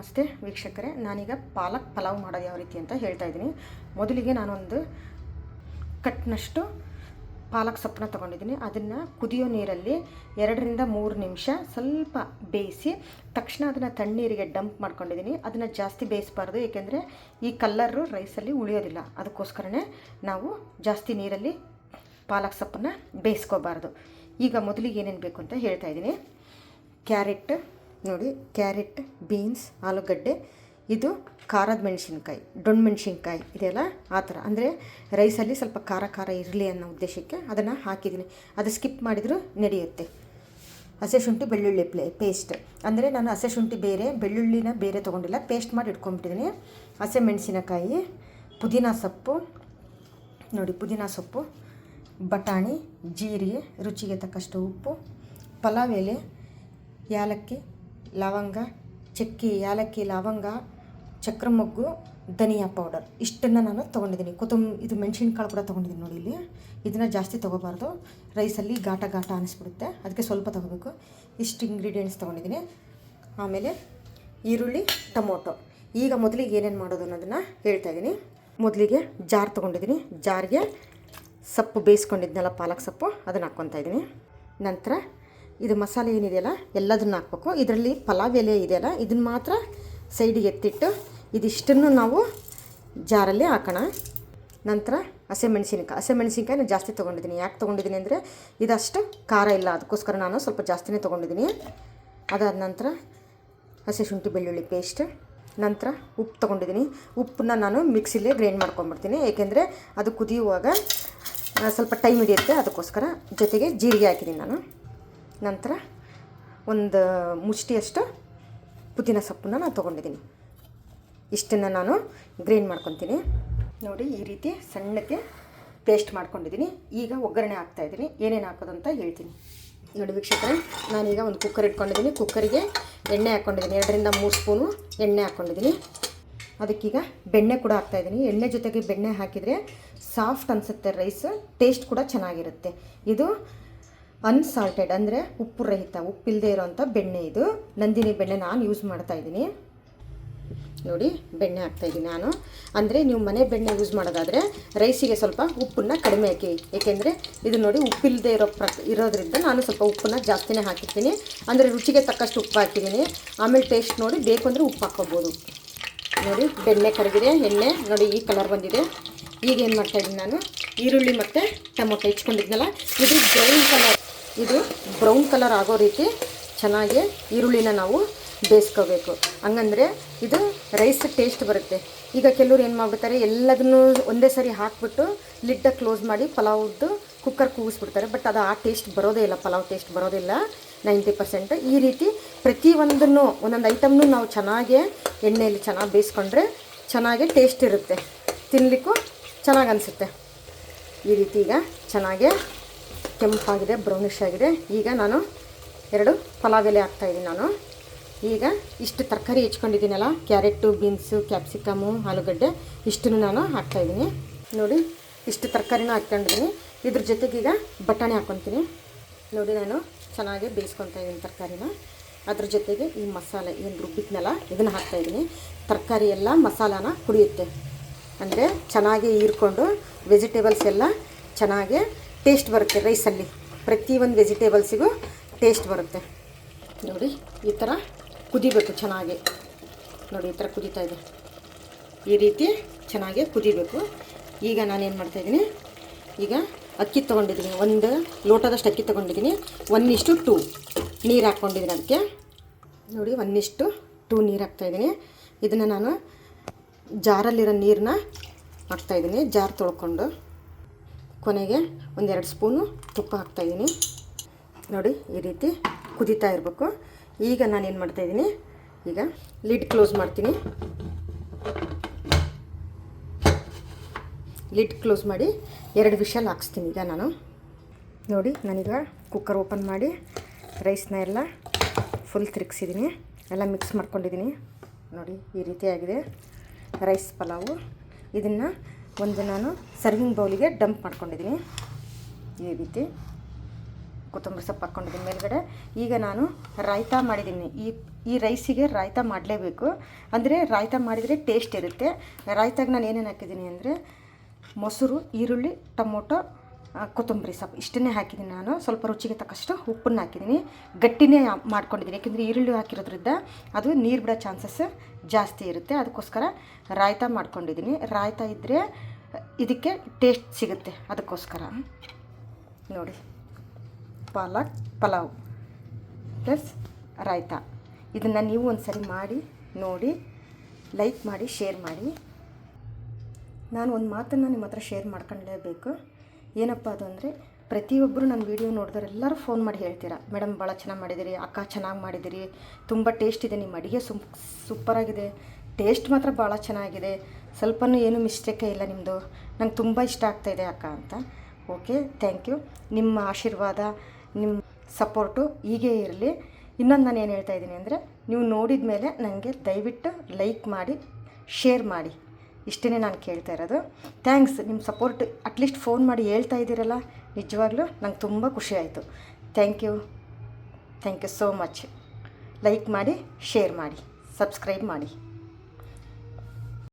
ನಮಸ್ತೆ ವೀಕ್ಷಕರೇ. ನಾನೀಗ ಪಾಲಕ್ ಪಲಾವ್ ಮಾಡೋದು ಯಾವ ರೀತಿ ಅಂತ ಹೇಳ್ತಾ ಇದ್ದೀನಿ. ಮೊದಲಿಗೆ ನಾನೊಂದು ಕಟ್ನಷ್ಟು ಪಾಲಕ್ ಸೊಪ್ಪನ್ನ ತೊಗೊಂಡಿದ್ದೀನಿ. ಅದನ್ನು ಕುದಿಯೋ ನೀರಲ್ಲಿ ಎರಡರಿಂದ ಮೂರು ನಿಮಿಷ ಸ್ವಲ್ಪ ಬೇಯಿಸಿ ತಕ್ಷಣ ಅದನ್ನು ತಣ್ಣೀರಿಗೆ ಡಂಪ್ ಮಾಡ್ಕೊಂಡಿದ್ದೀನಿ. ಅದನ್ನು ಜಾಸ್ತಿ ಬೇಯಿಸಬಾರ್ದು, ಏಕೆಂದರೆ ಈ ಕಲ್ಲರು ರೈಸಲ್ಲಿ ಉಳಿಯೋದಿಲ್ಲ. ಅದಕ್ಕೋಸ್ಕರನೇ ನಾವು ಜಾಸ್ತಿ ನೀರಲ್ಲಿ ಪಾಲಕ್ ಸೊಪ್ಪನ್ನ ಬೇಯಿಸ್ಕೋಬಾರ್ದು. ಈಗ ಮೊದಲಿಗೆ ಏನೇನು ಬೇಕು ಅಂತ ಹೇಳ್ತಾ ಇದ್ದೀನಿ. ಕ್ಯಾರೆಟ್ ನೋಡಿ, ಕ್ಯಾರೆಟ್, ಬೀನ್ಸ್, ಆಲೂಗಡ್ಡೆ, ಇದು ಖಾರದ ಮೆಣಸಿನ್ಕಾಯಿ ಡೊಣ್ ಮೆಣಸಿನ್ಕಾಯಿ ಇದೆಲ್ಲ ಆ ಥರ. ಅಂದರೆ ರೈಸಲ್ಲಿ ಸ್ವಲ್ಪ ಖಾರ ಖಾರ ಇರಲಿ ಅನ್ನೋ ಉದ್ದೇಶಕ್ಕೆ ಅದನ್ನು ಹಾಕಿದ್ದೀನಿ. ಅದು ಸ್ಕಿಪ್ ಮಾಡಿದರೂ ನಡೆಯುತ್ತೆ. ಹಸೆ ಶುಂಠಿ, ಬೆಳ್ಳುಳ್ಳಿ ಪ್ಲೇ ಪೇಸ್ಟ್. ಅಂದರೆ ನಾನು ಹಸೆ ಶುಂಠಿ ಬೇರೆ, ಬೆಳ್ಳುಳ್ಳಿನ ಬೇರೆ ತೊಗೊಂಡಿಲ್ಲ. ಪೇಸ್ಟ್ ಮಾಡಿ ಇಟ್ಕೊಂಡ್ಬಿಟ್ಟಿದ್ದೀನಿ ಹಸೆ ಮೆಣಸಿನಕಾಯಿ, ಪುದೀನ ಸೊಪ್ಪು, ನೋಡಿ ಪುದೀನ ಸೊಪ್ಪು, ಬಟಾಣಿ, ಜೀರಿಗೆ, ರುಚಿಗೆ ತಕ್ಕಷ್ಟು ಉಪ್ಪು, ಪಲಾವ್ ಎಲೆ, ಯಾಲಕ್ಕಿ ಲವಂಗ, ಚಕ್ಕೆ, ಏಲಕ್ಕಿ, ಲವಂಗ ಚಕ್ರ ಮೊಗ್ಗು ಧನಿಯಾ ಪೌಡರ್ ಇಷ್ಟನ್ನು ನಾನು ತೊಗೊಂಡಿದ್ದೀನಿ. ಕೊತ್ತಂಬ ಇದು ಮೆಣಸಿನ್ಕಾಳು ಕೂಡ ತೊಗೊಂಡಿದ್ದೀನಿ ನೋಡಿ ಇಲ್ಲಿ. ಇದನ್ನು ಜಾಸ್ತಿ ತೊಗೋಬಾರ್ದು. ರೈಸಲ್ಲಿ ಘಾಟ ಘಾಟ ಅನಿಸ್ಬಿಡುತ್ತೆ. ಅದಕ್ಕೆ ಸ್ವಲ್ಪ ತೊಗೋಬೇಕು. ಇಷ್ಟು ಇಂಗ್ರೀಡಿಯೆಂಟ್ಸ್ ತೊಗೊಂಡಿದ್ದೀನಿ. ಆಮೇಲೆ ಈರುಳ್ಳಿ, ಟೊಮೊಟೊ. ಈಗ ಮೊದಲಿಗೆ ಏನೇನು ಮಾಡೋದು ಅನ್ನೋದನ್ನು ಹೇಳ್ತಾ ಇದ್ದೀನಿ ಮೊದಲಿಗೆ ಜಾರ್ ತೊಗೊಂಡಿದ್ದೀನಿ. ಜಾರ್ಗೆ ಸೊಪ್ಪು ಬೇಯಿಸ್ಕೊಂಡಿದ್ನಲ್ಲ ಪಾಲಕ್ ಸೊಪ್ಪು. ಅದನ್ನು ಹಾಕ್ಕೊತಾ ಇದ್ದೀನಿ ನಂತರ ಇದು ಮಸಾಲೆ ಏನಿದೆಯಲ್ಲ, ಎಲ್ಲದನ್ನು ಹಾಕ್ಬೇಕು. ಇದರಲ್ಲಿ ಪಲಾವ್ ಎಲೆ ಇದೆಯಲ್ಲ, ಇದನ್ನು ಮಾತ್ರ ಸೈಡಿಗೆ ಎತ್ತಿಟ್ಟು ಇದಿಷ್ಟನ್ನು ನಾವು ಜಾರಲ್ಲಿ ಹಾಕೋಣ. ನಂತರ ಹಸಿಮೆಣ್ಸಿನ್ಕಾಯಿ ನಾನು ಜಾಸ್ತಿ ತೊಗೊಂಡಿದ್ದೀನಿ. ಯಾಕೆ ತೊಗೊಂಡಿದ್ದೀನಿ ಅಂದರೆ, ಇದಷ್ಟು ಖಾರ ಇಲ್ಲ. ಅದಕ್ಕೋಸ್ಕರ ನಾನು ಸ್ವಲ್ಪ ಜಾಸ್ತಿನೇ ತೊಗೊಂಡಿದ್ದೀನಿ. ಅದಾದ ನಂತರ ಹಸಿ ಶುಂಠಿ ಬೆಳ್ಳುಳ್ಳಿ ಪೇಸ್ಟ್ ನಂತರ ಉಪ್ಪು ತೊಗೊಂಡಿದ್ದೀನಿ. ಉಪ್ಪನ್ನ ನಾನು ಮಿಕ್ಸಿಲೇ ಗ್ರೈಂಡ್ ಮಾಡ್ಕೊಂಬಿಡ್ತೀನಿ ಏಕೆಂದರೆ ಅದು ಕುದಿಯುವಾಗ ಸ್ವಲ್ಪ ಟೈಮ್ ಹಿಡಿಯುತ್ತೆ. ಅದಕ್ಕೋಸ್ಕರ ಜೊತೆಗೆ ಜೀರಿಗೆ ಹಾಕಿದ್ದೀನಿ ನಾನು. ನಂತರ ಒಂದು ಮುಷ್ಟಿಯಷ್ಟು ಪುದೀನ ಸೊಪ್ಪನ್ನ ನಾನು ತೊಗೊಂಡಿದ್ದೀನಿ. ಇಷ್ಟನ್ನು ನಾನು ಗ್ರೈಂಡ್ ಮಾಡ್ಕೊತೀನಿ. ನೋಡಿ, ಈ ರೀತಿ ಸಣ್ಣಕ್ಕೆ ಪೇಸ್ಟ್ ಮಾಡ್ಕೊಂಡಿದ್ದೀನಿ. ಈಗ ಒಗ್ಗರಣೆ ಹಾಕ್ತಾಯಿದ್ದೀನಿ ಏನೇನು ಹಾಕೋದು ಅಂತ ಹೇಳ್ತೀನಿ. ನೋಡಿ ವೀಕ್ಷಕರೇ, ನಾನೀಗ ಒಂದು ಕುಕ್ಕರ್ ಇಟ್ಕೊಂಡಿದ್ದೀನಿ. ಕುಕ್ಕರಿಗೆ ಎಣ್ಣೆ ಹಾಕ್ಕೊಂಡಿದ್ದೀನಿ ಎರಡರಿಂದ ಮೂರು ಸ್ಪೂನು ಎಣ್ಣೆ ಹಾಕ್ಕೊಂಡಿದ್ದೀನಿ ಅದಕ್ಕೀಗ ಬೆಣ್ಣೆ ಕೂಡ ಹಾಕ್ತಾಯಿದ್ದೀನಿ ಎಣ್ಣೆ ಜೊತೆಗೆ ಬೆಣ್ಣೆ ಹಾಕಿದರೆ ಸಾಫ್ಟ್ ಅನಿಸುತ್ತೆ. ರೈಸ್ ಟೇಸ್ಟ್ ಕೂಡ ಚೆನ್ನಾಗಿರುತ್ತೆ. ಇದು ಅನ್ಸಾಲ್ಟೆಡ್ ಅಂದರೆ ಉಪ್ಪು ರಹಿತ ಉಪ್ಪಿಲ್ಲದೆ ಇರೋವಂಥ ಬೆಣ್ಣೆ ಇದು. ನಂದಿನಿ ಬೆಣ್ಣೆ ನಾನು ಯೂಸ್ ಮಾಡ್ತಾ ಇದ್ದೀನಿ. ನೋಡಿ, ಬೆಣ್ಣೆ ಹಾಕ್ತಾಯಿದ್ದೀನಿ ನಾನು. ಅಂದರೆ ನೀವು ಮನೆ ಬೆಣ್ಣೆ ಯೂಸ್ ಮಾಡೋದಾದರೆ ರೈಸಿಗೆ ಸ್ವಲ್ಪ ಉಪ್ಪನ್ನು ಕಡಿಮೆ ಹಾಕಿ. ಏಕೆಂದರೆ ಇದು ನೋಡಿ ಉಪ್ಪಿಲ್ಲದೆ ಇರೋ ಪ್ರ ಇರೋದ್ರಿಂದ ನಾನು ಸ್ವಲ್ಪ ಉಪ್ಪನ್ನು ಜಾಸ್ತಿನೇ ಹಾಕಿರ್ತೀನಿ. ಅಂದರೆ ರುಚಿಗೆ ತಕ್ಕಷ್ಟು ಉಪ್ಪು ಹಾಕಿದ್ದೀನಿ. ಆಮೇಲೆ ಟೇಸ್ಟ್ ನೋಡಿ ಬೇಕು ಅಂದರೆ ಉಪ್ಪು ಹಾಕ್ಕೋಬೋದು. ನೋಡಿ, ಬೆಣ್ಣೆ ಕರಗಿದೆ ಎಣ್ಣೆ ನೋಡಿ ಈ ಕಲರ್ ಬಂದಿದೆ. ಈಗ ಏನು ಮಾಡ್ತಾಯಿದ್ದೀನಿ ನಾನು? ಈರುಳ್ಳಿ ಮತ್ತು ಟೊಮೊಟೊ ಹೆಚ್ಕೊಂಡಿದ್ನಲ್ಲ ಇದು ಬ್ರೌನ್ ಕಲರ್ ಇದು ಬ್ರೌನ್ ಕಲರ್ ಆಗೋ ರೀತಿ ಚೆನ್ನಾಗಿ ಈರುಳ್ಳಿನ ನಾವು ಬೇಯಿಸ್ಕೋಬೇಕು. ಹಂಗಂದ್ರೆ ಇದು ರೈಸ್ ಟೇಸ್ಟ್ ಬರುತ್ತೆ. ಈಗ ಕೆಲವ್ರು ಏನು ಮಾಡ್ಬಿಡ್ತಾರೆ, ಎಲ್ಲದನ್ನು ಒಂದೇ ಸರಿ ಹಾಕ್ಬಿಟ್ಟು ಲಿಡ್ಡ ಕ್ಲೋಸ್ ಮಾಡಿ ಪಲಾವ್ದು ಕುಕ್ಕರ್ ಕೂಗಿಸ್ಬಿಡ್ತಾರೆ. ಬಟ್ ಅದು ಆ ಟೇಸ್ಟ್ ಬರೋದೇ ಇಲ್ಲ, ಪಲಾವ್ ಟೇಸ್ಟ್ ಬರೋದಿಲ್ಲ ನೈಂಟಿ ಪರ್ಸೆಂಟ್ ಈ ರೀತಿ ಪ್ರತಿಯೊಂದನ್ನು, ಒಂದೊಂದು ಐಟಮ್ನು ನಾವು ಚೆನ್ನಾಗಿ ಎಣ್ಣೆಯಲ್ಲಿ ಚೆನ್ನಾಗಿ ಬೇಯಿಸ್ಕೊಂಡ್ರೆ ಚೆನ್ನಾಗಿ ಟೇಸ್ಟ್ ಇರುತ್ತೆ. ತಿನ್ನಲಿಕ್ಕೂ ಚೆನ್ನಾಗಿ ಅನಿಸುತ್ತೆ. ಈ ರೀತಿ ಈಗ ಚೆನ್ನಾಗಿ ಕೆಂಪಾಗಿದೆ ಬ್ರೌನಿಷ್ ಆಗಿದೆ. ಈಗ ನಾನು ಎರಡು ಪಲಾವ್ ಎಲೆ ಹಾಕ್ತಾಯಿದ್ದೀನಿ ನಾನು. ಈಗ ಇಷ್ಟು ತರಕಾರಿ ಹೆಚ್ಕೊಂಡಿದ್ದೀನಲ್ಲ, ಕ್ಯಾರೆಟು, ಬೀನ್ಸು, ಕ್ಯಾಪ್ಸಿಕಮು, ಆಲೂಗಡ್ಡೆ, ಇಷ್ಟನ್ನು ನಾನು ಹಾಕ್ತಾಯಿದ್ದೀನಿ ನೋಡಿ, ಇಷ್ಟು ತರಕಾರಿನೂ ಹಾಕ್ಕೊಂಡಿದ್ದೀನಿ ಇದ್ರ ಜೊತೆಗೆ ಈಗ ಬಟಾಣಿ ಹಾಕ್ಕೊತೀನಿ ನೋಡಿ, ನಾನು ಚೆನ್ನಾಗಿ ಬೇಯಿಸ್ಕೊತಾ ಇದ್ದೀನಿ ತರಕಾರಿನ. ಅದ್ರ ಜೊತೆಗೆ ಈ ಮಸಾಲೆ, ಏನು ರುಬ್ಬಿದ್ನಲ್ಲ ಇದನ್ನು ಹಾಕ್ತಾಯಿದ್ದೀನಿ ತರಕಾರಿ ಎಲ್ಲ ಮಸಾಲಾನ ಕುಡಿಯುತ್ತೆ. ಅಂದರೆ ಚೆನ್ನಾಗಿ ಹೀರ್ಕೊಂಡು ವೆಜಿಟೇಬಲ್ಸ್ ಎಲ್ಲ ಚೆನ್ನಾಗಿ ಟೇಸ್ಟ್ ಬರುತ್ತೆ ರೈಸಲ್ಲಿ. ಪ್ರತಿಯೊಂದು ವೆಜಿಟೇಬಲ್ಸಿಗೂ ಟೇಸ್ಟ್ ಬರುತ್ತೆ. ನೋಡಿ, ಈ ಥರ ಕುದಿಬೇಕು ಚೆನ್ನಾಗಿ. ನೋಡಿ, ಈ ಥರ ಕುದೀತಾ ಇದೆ. ಈ ರೀತಿ ಚೆನ್ನಾಗಿ ಕುದಿಬೇಕು. ಈಗ ನಾನೇನು ಮಾಡ್ತಾಯಿದ್ದೀನಿ? ಈಗ ಅಕ್ಕಿ ತೊಗೊಂಡಿದ್ದೀನಿ. ಒಂದು ಲೋಟದಷ್ಟು ಅಕ್ಕಿ ತೊಗೊಂಡಿದ್ದೀನಿ. ಒಂದಿಷ್ಟು ಟೂ ನೀರು ಹಾಕ್ಕೊಂಡಿದ್ದೀನಿ ಅದಕ್ಕೆ. ನೋಡಿ, ಒಂದಿಷ್ಟು ಟೂ ನೀರು ಹಾಕ್ತಾಯಿದ್ದೀನಿ. ಇದನ್ನು ನಾನು ಜಾರಲ್ಲಿರೋ ನೀರನ್ನ ಹಾಕ್ತಾಯಿದ್ದೀನಿ, ಜಾರ್ ತೊಳ್ಕೊಂಡು. ಕೊನೆಗೆ ಒಂದೆರಡು ಸ್ಪೂನು ತುಪ್ಪ ಹಾಕ್ತಾಯಿದ್ದೀನಿ. ನೋಡಿ, ಈ ರೀತಿ ಕುದೀತಾ ಇರಬೇಕು. ಈಗ ನಾನೇನು ಮಾಡ್ತಾಯಿದ್ದೀನಿ? ಈಗ ಲಿಡ್ ಕ್ಲೋಸ್ ಮಾಡ್ತೀನಿ. ಲಿಡ್ ಕ್ಲೋಸ್ ಮಾಡಿ ಎರಡು ವಿಷಲ್ ಹಾಕ್ಸ್ತೀನಿ ಈಗ ನಾನು. ನೋಡಿ, ನಾನೀಗ ಕುಕ್ಕರ್ ಓಪನ್ ಮಾಡಿ ರೈಸ್ನ ಎಲ್ಲ ಫುಲ್ ತಿರುಗಿಸಿದ್ದೀನಿ. ಎಲ್ಲ ಮಿಕ್ಸ್ ಮಾಡ್ಕೊಂಡಿದ್ದೀನಿ. ನೋಡಿ, ಈ ರೀತಿಯಾಗಿದೆ ರೈಸ್ ಪಲಾವು. ಇದನ್ನು ಒಂದು ನಾನು ಸರ್ವಿಂಗ್ ಬೌಲಿಗೆ ಡಂಪ್ ಮಾಡ್ಕೊಂಡಿದ್ದೀನಿ. ಈ ರೀತಿ ಕೊತ್ತಂಬರಿ ಸೊಪ್ಪು ಹಾಕ್ಕೊಂಡಿದ್ದೀನಿ ಮೇಲ್ಗಡೆ. ಈಗ ನಾನು ರಾಯ್ತಾ ಮಾಡಿದ್ದೀನಿ. ಈ ಈ ರೈಸಿಗೆ ರಾಯ್ತ ಮಾಡಲೇಬೇಕು. ಅಂದರೆ ರಾಯ್ತ ಮಾಡಿದರೆ ಟೇಸ್ಟ್ ಇರುತ್ತೆ. ರಾಯ್ತಾಗ ನಾನು ಏನೇನು ಹಾಕಿದ್ದೀನಿ ಅಂದರೆ ಮೊಸರು, ಈರುಳ್ಳಿ, ಟೊಮೊಟೊ ಕೊತ್ತಂಬರಿ ಸೊಪ್ಪು ಇಷ್ಟನ್ನೇ ಹಾಕಿದ್ದೀನಿ ನಾನು. ಸ್ವಲ್ಪ ರುಚಿಗೆ ತಕ್ಕಷ್ಟು ಉಪ್ಪನ್ನು ಹಾಕಿದ್ದೀನಿ. ಗಟ್ಟಿನೇ ಮಾಡ್ಕೊಂಡಿದ್ದೀನಿ. ಯಾಕೆಂದರೆ ಈರುಳ್ಳಿ ಹಾಕಿರೋದ್ರಿಂದ ಅದು ನೀರು ಬಿಡೋ ಚಾನ್ಸಸ್ ಜಾಸ್ತಿ ಇರುತ್ತೆ. ಅದಕ್ಕೋಸ್ಕರ ರಾಯ್ತ ಮಾಡ್ಕೊಂಡಿದ್ದೀನಿ. ರಾಯ್ತ ಇದ್ದರೆ ಇದಕ್ಕೆ ಟೇಸ್ಟ್ ಸಿಗುತ್ತೆ ಅದಕ್ಕೋಸ್ಕರ. ನೋಡಿ, ಪಾಲಕ್, ಪಲಾವ್ ಪ್ಲಸ್ ರಾಯ್ತ. ಇದನ್ನು ನೀವು ಒಂದು ಸರಿ ಮಾಡಿ, ನೋಡಿ ಲೈಕ್ ಮಾಡಿ ಶೇರ್ ಮಾಡಿ. ನಾನು ಒಂದು ಮಾತನ್ನು ನಿಮ್ಮ ಹತ್ರ ಶೇರ್ ಮಾಡ್ಕೊಳ್ಳೇಬೇಕು ಏನಪ್ಪ ಅದು ಅಂದರೆ ಪ್ರತಿಯೊಬ್ಬರು ನನ್ನ ವೀಡಿಯೋ ನೋಡಿದ್ರೆ ಎಲ್ಲರೂ ಫೋನ್ ಮಾಡಿ ಹೇಳ್ತೀರಾ, ಮೇಡಮ್ ಭಾಳ ಚೆನ್ನಾಗಿ ಮಾಡಿದ್ದೀರಿ, ಅಕ್ಕ ಚೆನ್ನಾಗಿ ಮಾಡಿದ್ದೀರಿ, ತುಂಬ ಟೇಸ್ಟ್ ಇದೆ, ನಿಮ್ಮ ಅಡುಗೆ ಸುಮ್ ಸೂಪರಾಗಿದೆ ಟೇಸ್ಟ್ ಮಾತ್ರ ಭಾಳ ಚೆನ್ನಾಗಿದೆ ಸ್ವಲ್ಪನೂ ಏನು ಮಿಸ್ಟೇಕೇ ಇಲ್ಲ ನಿಮ್ಮದು ನಂಗೆ ತುಂಬ ಇಷ್ಟ ಆಗ್ತಾಯಿದೆ ಅಕ್ಕ ಅಂತ. Okay, thank you. ನಿಮ್ಮ ಆಶೀರ್ವಾದ ನಿಮ್ಮ ಸಪೋರ್ಟು ಹೀಗೇ ಇರಲಿ. ಇನ್ನೊಂದು ನಾನು ಏನು ಹೇಳ್ತಾ ಇದ್ದೀನಿ ಅಂದರೆ, ನೀವು ನೋಡಿದ ಮೇಲೆ ನನಗೆ ದಯವಿಟ್ಟು ಲೈಕ್ ಮಾಡಿ, ಶೇರ್ ಮಾಡಿ. ಇಷ್ಟೇ ನಾನು ಕೇಳ್ತಾ ಇರೋದು. ಥ್ಯಾಂಕ್ಸ್ ನಿಮ್ಮ ಸಪೋರ್ಟ್ ಅಟ್ಲೀಸ್ಟ್ ಫೋನ್ ಮಾಡಿ ಹೇಳ್ತಾ ಇದ್ದೀರಲ್ಲ. ನಿಜವಾಗ್ಲೂ ನಂಗೆ ತುಂಬ ಖುಷಿ ಆಯಿತು. Thank you. Thank you so much. Like ಮಾಡಿ, ಶೇರ್ ಮಾಡಿ, ಸಬ್ಸ್ಕ್ರೈಬ್ ಮಾಡಿ.